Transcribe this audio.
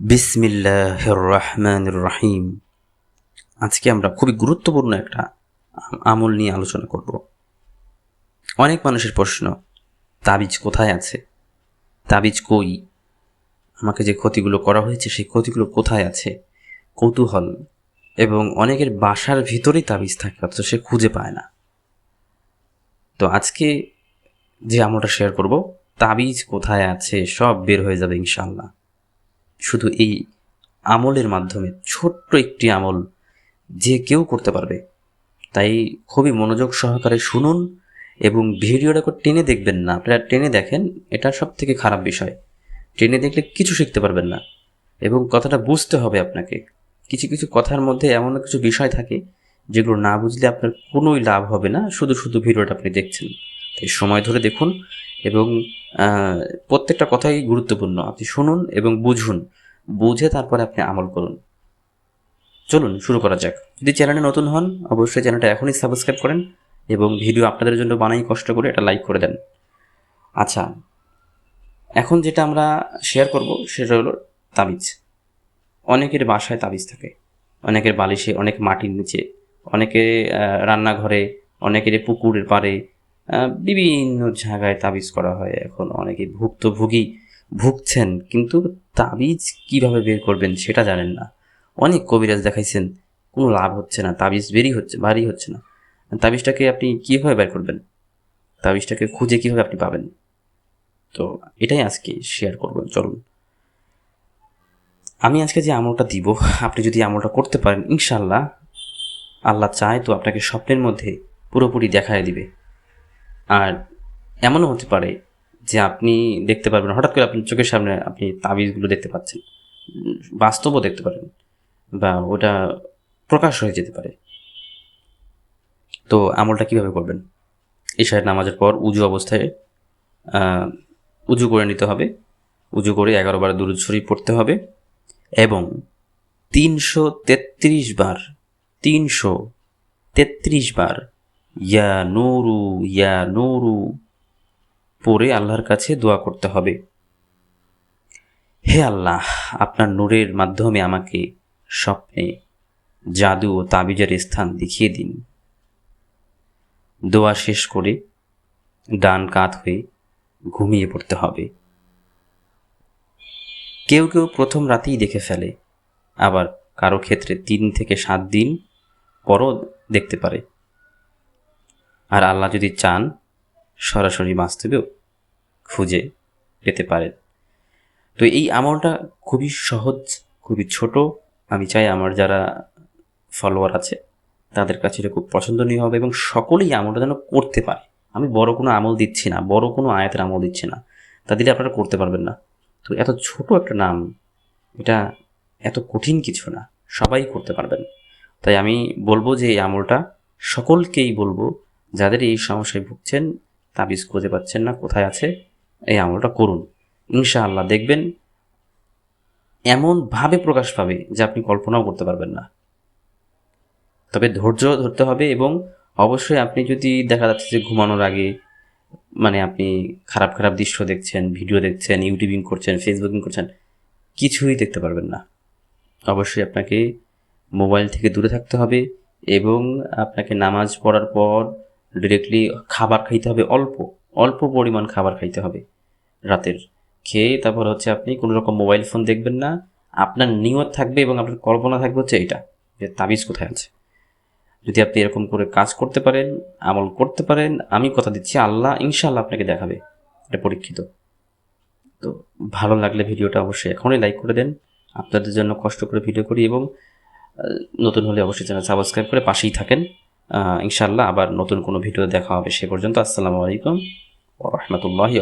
বিসমিল্লাহ রহমান রহিম আজকে আমরা খুবই গুরুত্বপূর্ণ একটা আমল নিয়ে আলোচনা করব। অনেক মানুষের প্রশ্ন, তাবিজ কোথায় আছে? তাবিজ কই? আমাকে যে ক্ষতিগুলো করা হয়েছে, সেই ক্ষতিগুলো কোথায় আছে? কৌতূহল। এবং অনেকের বাসার ভিতরেই তাবিজ থাকে, অথচ সে খুঁজে পায় না। তো আজকে যে আমলটা শেয়ার করব, তাবিজ কোথায় আছে সব বের হয়ে যাবে ইনশাল্লাহ শুধু এই আমলের মাধ্যমে, ছোট্ট একটি আমল যে কেউ করতে পারবে। তাই খুবই মনোযোগ সহকারে শুনুন এবং ভিডিওটা টেনে দেখবেন না। আপনারা টেনে দেখেন, এটা সব থেকে খারাপ বিষয়। টেনে দেখলে কিছু শিখতে পারবেন না এবং কথাটা বুঝতে হবে আপনাকে। কিছু কিছু কথার মধ্যে এমন কিছু বিষয় থাকে যেগুলো না বুঝলে আপনার কোনোই লাভ হবে না। শুধু শুধু ভিডিওটা আপনি দেখছেন। তাই সময় ধরে দেখুন এবং প্রত্যেকটা কথাই গুরুত্বপূর্ণ। আপনি শুনুন এবং বুঝুন। বুঝে তারপরে আপনি আমল করুন। চলুন, শুরু করা যাক। যদি চ্যানেলে নতুন হন, অবশ্যই চ্যানেলটা এখনই সাবস্ক্রাইব করেন এবং ভিডিও আপনাদের জন্য বানাই কষ্ট করে এটা লাইক করে দেন। আচ্ছা এখন যেটা আমরা শেয়ার করব সেটা হলো তাবিজ। অনেকের বাসায় তাবিজ থাকে, অনেকের বালিশে, অনেক মাটির নিচে, অনেকে রান্নাঘরে অনেকের পুকুরের পাড়ে বিভিন্ন জায়গায় তাবিজ করা হয়। এখন অনেকে ভুক্তভোগী ভুগছেন, কিন্তু তাবিজ কীভাবে বের করবেন সেটা জানেন না। অনেক কবিরাজ দেখাইছেন, কোনো লাভ হচ্ছে না, তাবিজ বেরই হচ্ছে ভারী হচ্ছে না। তাবিজটাকে আপনি কীভাবে বের করবেন? তাবিজটাকে খুঁজে কীভাবে আপনি পাবেন? তো এটাই আজকে শেয়ার করবেন চলুন। আমি আজকে যে আমলটা দিব, আপনি যদি আমলটা করতে পারেন ইনশাল্লাহ আল্লাহ চায় তো আপনাকে স্বপ্নের মধ্যে পুরোপুরি দেখায় দিবে। আর এমনও হতে পারে যে আপনি দেখতে পারবেন হঠাৎ করে আপনার চোখের সামনে আপনি তাবিজগুলো দেখতে পাচ্ছেন। বাস্তবও দেখতে পারেন বা ওটা প্রকাশ হয়ে যেতে পারে। তো আমলটা কীভাবে করবেন? ঈশার নামাজের পর উজু অবস্থায় উজু করে নিতে হবে। উজু করে এগারো বার দুরুদ শরীফ পড়তে হবে এবং তিনশো তেত্রিশ বার, তিনশো তেত্রিশ বার ইয়া নুরু ইয়া নুরু। পরে আল্লাহর কাছে দোয়া করতে হবে। হে আল্লাহ, আপনার নূরের মাধ্যমে আমাকে স্বপ্নে, জাদু ও তাবিজের স্থান দেখিয়ে দিন। দোয়া শেষ করে ডান কাত হয়ে ঘুমিয়ে পড়তে হবে। কেউ কেউ প্রথম রাতেই দেখে ফেলে, আবার কারও ক্ষেত্রে তিন থেকে সাত দিন পরও দেখতে পারে। আর আল্লাহ যদি চান, সরাসরি বাস্তবেও খুঁজে পেতে পারেন। তো এই আমলটা খুবই সহজ, খুবই ছোট। আমি চাই আমার যারা ফলোয়ার আছে, তাদের কাছে এটা খুব পছন্দনীয় হবে এবং সকলেই আমলটা যেন করতে পারে। আমি বড় কোনো আমল দিচ্ছি না, বড় কোনো আয়াতের আমল দিচ্ছি না। তা দিলে আপনারা করতে পারবেন না। তো এত ছোট একটা নাম, এটা এত কঠিন কিছু না, সবাই করতে পারবেন। তাই আমি বলব যে এই আমলটা সকলকেই বলব যাদের এই সমস্যায় ভুগছেন, তাবিজ খুঁজে পাচ্ছেন না, কোথায় আছে, এই আমলটা করুন। ইনশাআল্লাহ দেখবেন এমনভাবে প্রকাশ পাবে যে আপনি কল্পনাও করতে পারবেন না। তবে ধৈর্য ধরতে হবে এবং অবশ্যই আপনি যদি দেখা যাচ্ছে যে ঘুমানোর আগে মানে আপনি খারাপ খারাপ দৃশ্য দেখছেন, ভিডিও দেখছেন, ইউটিউবিং করছেন, ফেসবুকিং করছেন, কিছুই দেখতে পারবেন না। অবশ্যই আপনাকে মোবাইল থেকে দূরে থাকতে হবে এবং আপনাকে নামাজ পড়ার পর ডিরেক্টলি খাবার খাইতে হবে অল্প অল্প পরিমাণ খাবার খাইতে হবে। রাতের খেয়ে তারপর হচ্ছে আপনি কোনো রকম মোবাইল ফোন দেখবেন না। আপনার নিয়ত থাকবে এবং আপনার কল্পনা থাকবে হচ্ছে এটা, যে তাবিজ কোথায় আছে। যদি আপনি এরকম করে কাজ করতে পারেন, আমল করতে পারেন, আমি কথা দিচ্ছি, আল্লাহ ইনশাআল্লাহ আপনাকে দেখাবে। এটা পরীক্ষিত। তো ভালো লাগলে ভিডিওটা অবশ্যই এখনই লাইক করে দেন। আপনাদের জন্য কষ্ট করে ভিডিও করি এবং নতুন হলে অবশ্যই চ্যানেল সাবস্ক্রাইব করে পাশেই থাকেন। আহ, ইনশাআল্লাহ আবার নতুন কোনো ভিডিও দেখা হবে সে পর্যন্ত। আসসালামু আলাইকুম ও রহমতুল্লাহি